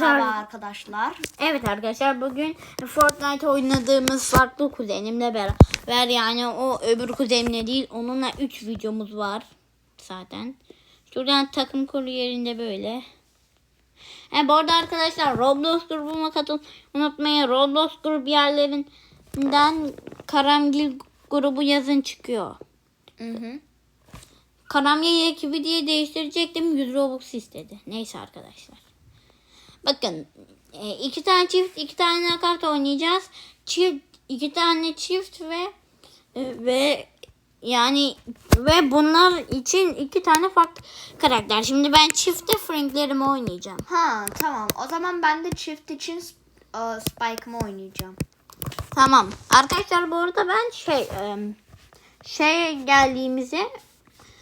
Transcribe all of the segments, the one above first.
Merhaba ar- arkadaşlar. Evet arkadaşlar bugün Fortnite oynadığımız farklı kuzenimle beraber yani o öbür kuzenimle değil onunla 3 videomuz var zaten. Şuradan takım kuru yerinde böyle. E, bu arada arkadaşlar Roblox grubuma katıl unutmayın. Roblox grup yerlerinden Karamgil grubu yazın çıkıyor. Hı hı. Karamgil ekibi diye değiştirecektim. 100 Robux istedi. Neyse arkadaşlar. Bakın e, iki tane çift iki tane nakart oynayacağız. Çift iki tane çift ve e, ve yani ve bunlar için iki tane farklı karakter. Şimdi ben çifte Franklerimi oynayacağım. Ha tamam. O zaman ben de çift için e, Spike'ımı oynayacağım. Tamam. Arkadaşlar bu arada ben şey şey geldiğimizde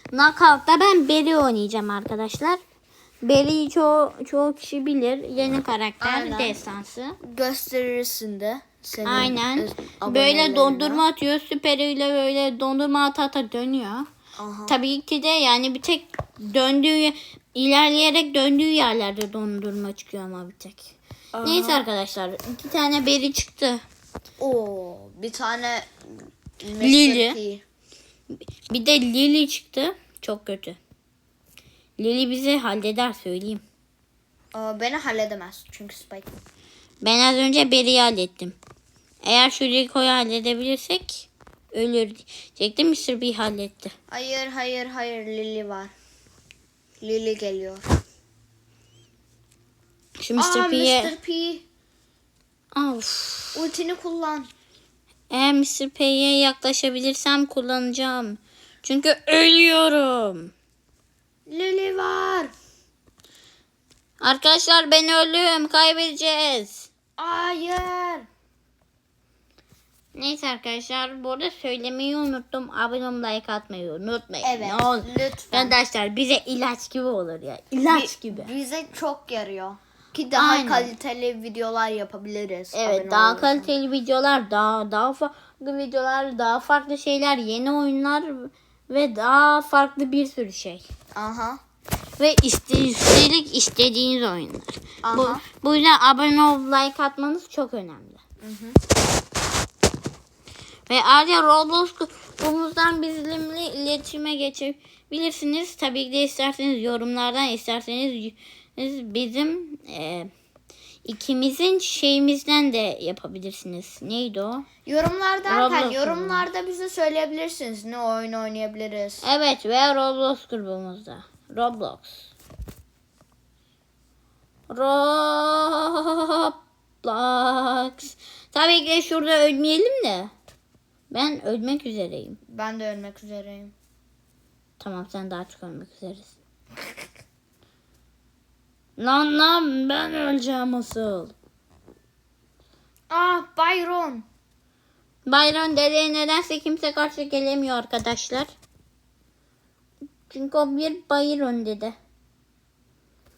Knockout'ta ben Berry oynayacağım arkadaşlar. Berry'i çoğu, çoğu kişi bilir. Yeni karakter Aynen. destansı. Gösterirsin de. Senin Aynen. Böyle dondurma atıyor. Süperiyle böyle dondurma ata ata dönüyor. Aha. Tabii ki de yani bir tek döndüğü ilerleyerek döndüğü yerlerde dondurma çıkıyor ama bir tek. Aha. Neyse arkadaşlar iki tane beri çıktı. Oo, bir tane. Lili. Bir de Lily çıktı. Çok kötü. Lily bizi halleder söyleyeyim. Aa, beni halledemez çünkü Spike. Ben az önce Beri'yi hallettim. Eğer şu Rico'yu halledebilirsek ölür diyecektim. Mr. B halletti. Hayır hayır hayır Lily var. Lily geliyor. Şu Mr. P'ye... Mr. P. Of. Ultini kullan. Eğer Mr. P'ye yaklaşabilirsem kullanacağım. Çünkü ölüyorum. Lily var. Arkadaşlar ben öldüm. Kaybedeceğiz. Hayır. Neyse arkadaşlar bu arada söylemeyi unuttum. Abone olmayı like atmayı unutmayın. Evet. Ne olur. Lütfen. Arkadaşlar bize ilaç gibi olur ya. İlaç Bi- gibi. Bize çok yarıyor. Ki daha Aynen. kaliteli videolar yapabiliriz. Evet Abone daha olursan. kaliteli videolar, daha daha farklı videolar, daha farklı şeyler, yeni oyunlar ve daha farklı bir sürü şey. Aha. Ve iste, üstelik istediğiniz oyunlar. Bu, Aha. bu yüzden abone olup like atmanız çok önemli. Ve ayrıca Roblox grubumuzdan bizimle iletişime geçebilirsiniz. Tabii ki de isterseniz yorumlardan isterseniz bizim e, ikimizin şeyimizden de yapabilirsiniz. Neydi o? Yorumlar derken Roblox yorumlarda bize söyleyebilirsiniz ne oyun oynayabiliriz. Evet ve Roblox grubumuzda. Roblox. Roblox. Tabii ki şurada ölmeyelim de. Ben ölmek üzereyim. Ben de ölmek üzereyim. Tamam sen daha çok ölmek üzeresin. lan lan ben öleceğim asıl. Ah Byron. Bayram dedeye nedense kimse karşı gelemiyor arkadaşlar. Çünkü o bir Bayron dede.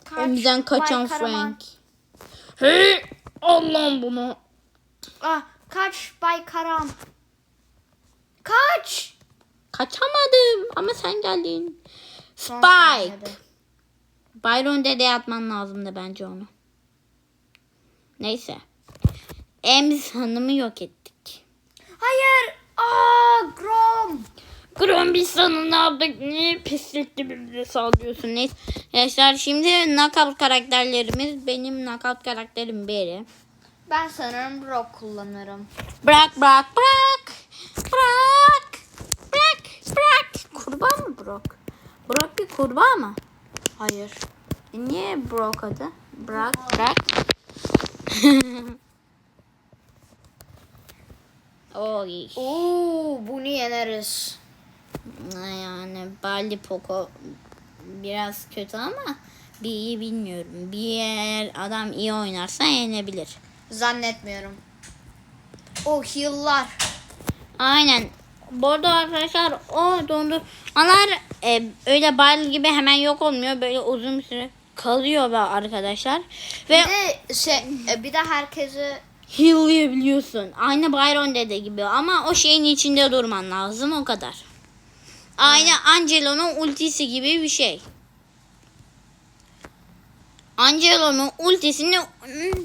Kaç, Elimizden kaçan Bay Karaman. Frank. Hey! Allah'ım bunu. Ah kaç Bay Karam. Kaç. Kaçamadım ama sen geldin. Spike. Byron dede atman lazımdı bence onu. Neyse. Ems hanımı yok ettik. Hayır. Aa Grom. Grom biz sana ne yaptık? Niye pislikli birbirine sallıyorsun? Neyse. Arkadaşlar şimdi knockout karakterlerimiz. Benim knockout karakterim Beri. Ben sanırım Brock kullanırım. Bırak bırak bırak. Bırak. Bırak bırak. Kurbağa mı Brock? Brock bir kurbağa mı? Hayır. E niye Brock adı? Bırak bırak. Oy. Oo bunu yeneriz. Yani Bali Poco biraz kötü ama bir iyi bilmiyorum. Bir yer adam iyi oynarsa yenebilir. Zannetmiyorum. O heal'lar. Aynen. Bu arada arkadaşlar o dondurmalar e, öyle Bali gibi hemen yok olmuyor. Böyle uzun bir süre kalıyor be arkadaşlar. Ve Bir de şey e, bir de herkesi heal'layabiliyorsun. Aynı Byron dede gibi ama o şeyin içinde durman lazım o kadar. Aynı Angelo'nun ultisi gibi bir şey. Angelo'nun ultisinin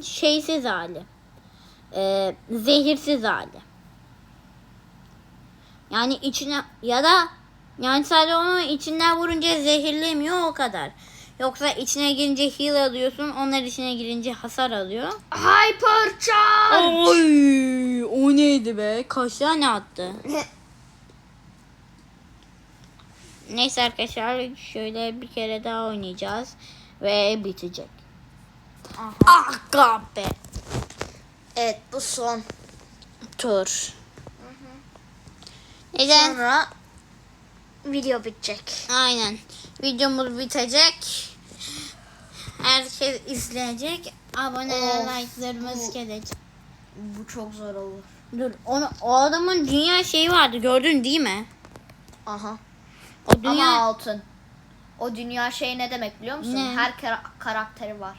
şeysiz hali. Ee, zehirsiz hali. Yani içine ya da yani sadece onu içinden vurunca zehirlemiyor o kadar. Yoksa içine girince heal alıyorsun. Onlar içine girince hasar alıyor. Hyper charge. Oy, o neydi be? Kaç tane attı? Neyse arkadaşlar şöyle bir kere daha oynayacağız ve bitecek. Aha. Ah kahpe. Evet bu son. Tur. Neden? Sonra video bitecek. Aynen. Videomuz bitecek. Herkes izleyecek. Abone Of, like'larımız gelecek. Bu çok zor olur. Dur onu, o adamın dünya şeyi vardı gördün değil mi? Aha. O dünya Ama altın. O dünya şey ne demek biliyor musun? Ne? Her kara- karakteri var.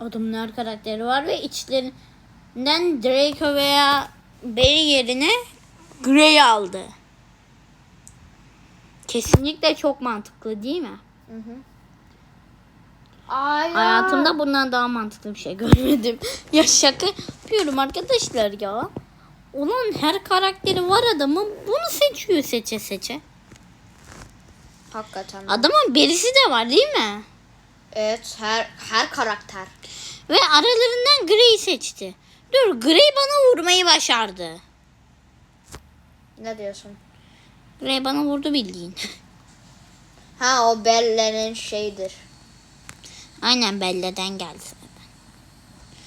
adamın her karakteri var ve içlerinden Draco veya Barry yerine Grey aldı. Kesinlikle çok mantıklı değil mi? Hı hı. Ay Hayatımda bundan daha mantıklı bir şey görmedim. ya şaka yapıyorum arkadaşlar ya. Ulan her karakteri var adamın bunu seçiyor seçe seçe. Hakikaten. Adamın birisi de var değil mi? Evet her her karakter. Ve aralarından Grey'i seçti. Dur Grey bana vurmayı başardı. Ne diyorsun? Grey bana vurdu bildiğin. Ha o Belle'nin şeyidir. Aynen Bella'den geldi.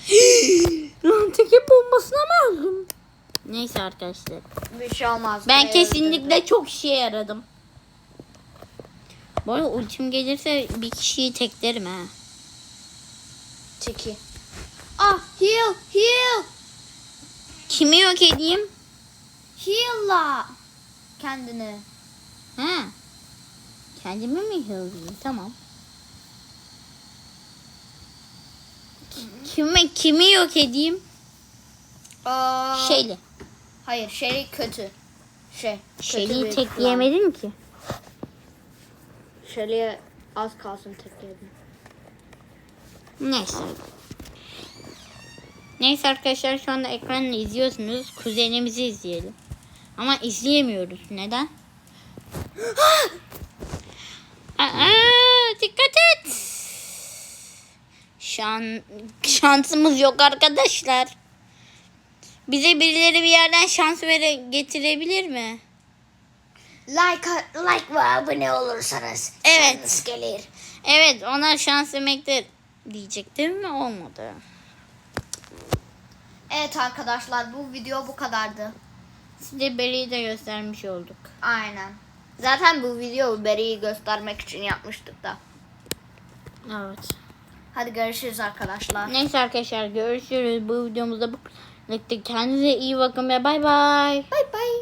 Lan teke bombasına mı öldüm? Neyse arkadaşlar. Bir şey olmaz. Ben kesinlikle çok işe yaradım. Bu arada ultim gelirse bir kişiyi teklerim ha. Tiki. Ah heal heal. Kimi yok edeyim? Heal'la. Kendini. Ha. Kendimi mi heal'layayım? Tamam. Kimi, kimi yok edeyim? Aa, Şeyli. Hayır şey kötü. Şey. kötü Şeyli'yi bir tekleyemedim ki. Shelly'e az kalsın tekledim. Neyse. Neyse arkadaşlar şu anda ekranda izliyorsunuz. Kuzenimizi izleyelim. Ama izleyemiyoruz. Neden? Aa, dikkat et. Şan, şansımız yok arkadaşlar. Bize birileri bir yerden şans vere getirebilir mi? Like, like ve abone olursanız Evet. şans gelir. Evet ona şans demektir diyecektim mi olmadı. Evet arkadaşlar bu video bu kadardı. Size Beri'yi de göstermiş olduk. Aynen. Zaten bu video Beri'yi göstermek için yapmıştık da. Evet. Hadi görüşürüz arkadaşlar. Neyse arkadaşlar görüşürüz. Bu videomuzda bu. Kendinize iyi bakın ve bay bay. Bay bay.